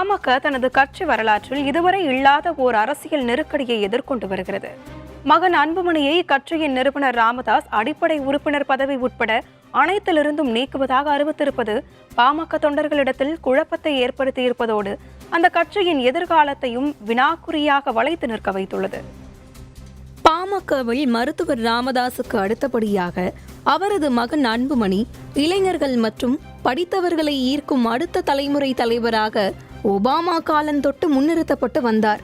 பாமக தனது கட்சி வரலாற்றில் இதுவரை இல்லாத ஓர் அரசியல் நெருக்கடியை எதிர்கொண்டு வருகிறது. மகன் அன்புமணியை கட்சியின் நிறுவனர் ராமதாஸ் அடிப்படை உறுப்பினர் பதவி உட்பட அனைத்திலிருந்தும் நீக்குவதாக அறிவித்திருப்பது பாமக தொண்டர்களிடத்தில் குழப்பத்தை ஏற்படுத்தியிருப்பதோடு அந்த கட்சியின் எதிர்காலத்தையும் வினாக்குறியாக வளைத்து நிற்க வைத்துள்ளது. பாமகவில் மருத்துவர் ராமதாசுக்கு அடுத்தபடியாக அவரது மகன் அன்புமணி இளைஞர்கள் மற்றும் படித்தவர்களை ஈர்க்கும் அடுத்த தலைமுறை தலைவராக ஒபாமா காலந்தொட்டு முன்னிறுத்தப்பட்டு வந்தார்.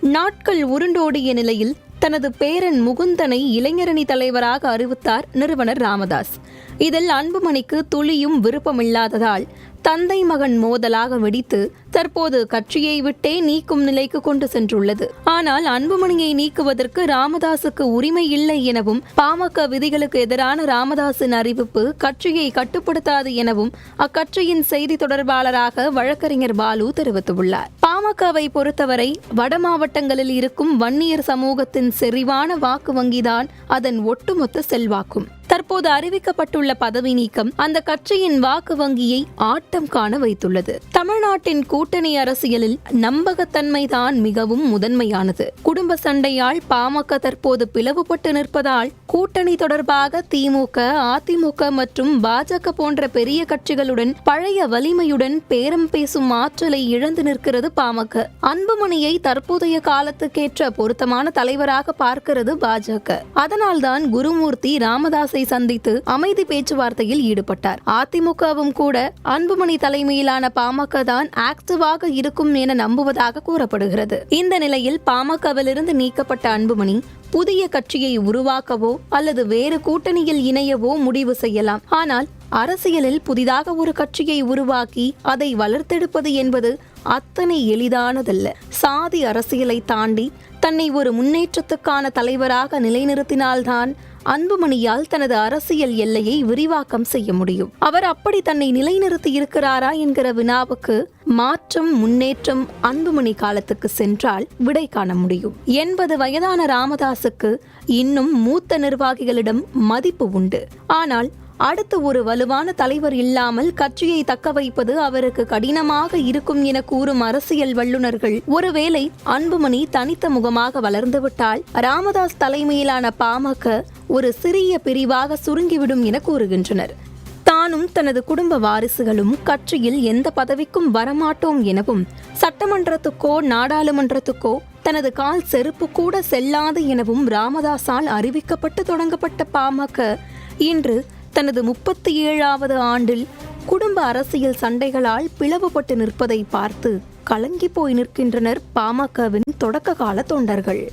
நாட்கள் உருண்டோடிய நிலையில் தனது பேரன் முகுந்தனை இளைஞரணி தலைவராக அறிவித்தார் நிறுவனர் ராமதாஸ். இதில் அன்புமணிக்கு துளியும் விருப்பமில்லாததால் தந்தை மகன் மோதலாக வெடித்து தற்போது கட்சியை விட்டே நீக்கும் நிலைக்கு கொண்டு சென்றுள்ளது. ஆனால் அன்புமணியை நீக்குவதற்கு ராமதாசுக்கு உரிமை இல்லை எனவும் பாமக விதிகளுக்கு எதிரான ராமதாசின் அறிவிப்பு கட்சியை கட்டுப்படுத்தாது எனவும் அக்கட்சியின் செய்தி தொடர்பாளராக வழக்கறிஞர் பாலு தெரிவித்துள்ளார். பாமகவை பொறுத்தவரை வட மாவட்டங்களில் இருக்கும் வன்னியர் சமூகத்தின் செறிவான வாக்கு வங்கிதான் அதன் ஒட்டுமொத்த செல்வாக்கும். தற்போது அறிவிக்கப்பட்டுள்ள பதவி நீக்கம் அந்த கட்சியின் வாக்கு வங்கியை ஆட்டம் காண வைத்துள்ளது. தமிழ்நாட்டின் கூட்டணி கூட்டணி அரசியலில் நம்பகத்தன்மைதான் மிகவும் முதன்மையானது. குடும்ப சண்டையால் பாமக தற்போது பிளவுபட்டு நிற்பதால் கூட்டணி தொடர்பாக திமுக அதிமுக மற்றும் பாஜக போன்ற பெரிய கட்சிகளுடன் பழைய வலிமையுடன் பேரம் பேசும் ஆற்றலை இழந்து நிற்கிறது பாமக. அன்புமணியை தற்போதைய காலத்துக்கேற்ற பொருத்தமான தலைவராக பார்க்கிறது பாஜக. அதனால்தான் குருமூர்த்தி ராமதாஸை சந்தித்து அமைதி பேச்சுவார்த்தையில் ஈடுபட்டார். அதிமுகவும் கூட அன்புமணி தலைமையிலான பாமக தான் இலகுவாக இருக்கும் என நம்புவதாக கூறப்படுகிறது. இந்த நிலையில் பாமகவிலிருந்து நீக்கப்பட்ட அன்புமணி புதிய கட்சியை உருவாக்கவோ அல்லது வேறு கூட்டணியில் இணையவோ முடிவு செய்யலாம். ஆனால் அரசியலில் புதிதாக ஒரு கட்சியை உருவாக்கி அதை வளர்த்தெடுப்பது என்பது அத்தனை எளிதானதல்ல. சாதி அரசியலை தாண்டி தன்னை ஒரு முன்னேற்றத்துக்கான தலைவராக நிலைநிறுத்தினால்தான் அன்புமணியால் தனது அரசியல் எல்லையை விரிவாக்கம் செய்ய முடியும். அவர் அப்படி தன்னை நிலைநிறுத்தி இருக்கிறாரா என்கிற வினாவுக்கு மாற்றம் முன்னேற்றம் அன்புமணி காலத்துக்கு சென்றால் விடை காண முடியும். எண்பது வயதான ராமதாசுக்கு இன்னும் மூத்த நிர்வாகிகளிடம் மதிப்பு உண்டு. ஆனால் அடுத்து ஒரு வலுவான தலைவர் இல்லாமல் கட்சியை தக்க வைப்பது அவருக்கு கடினமாக இருக்கும் என கூறும் அரசியல் வல்லுநர்கள். ஒருவேளை அன்புமணி தனித்த முகமாக வளர்ந்துவிட்டால் ராமதாஸ் தலைமையிலான பாமக ஒரு சிறிய பிரிவாக சுருங்கிவிடும் என கூறுகின்றனர். தானும் தனது குடும்ப வாரிசுகளும் கட்சியில் எந்த பதவிக்கும் வரமாட்டோம் எனவும் சட்டமன்றத்துக்கோ நாடாளுமன்றத்துக்கோ தனது கால் செருப்பு கூட செல்லாது எனவும் ராமதாஸால் அறிவிக்கப்பட்டு தொடங்கப்பட்ட பாமக இன்று தனது முப்பத்தி ஏழாவது ஆண்டில் குடும்ப அரசியல் சண்டைகளால் பிளவுபட்டு நிற்பதை பார்த்து கலங்கி போய் நிற்கின்றனர் பாமகவின் தொடக்க கால தொண்டர்கள்.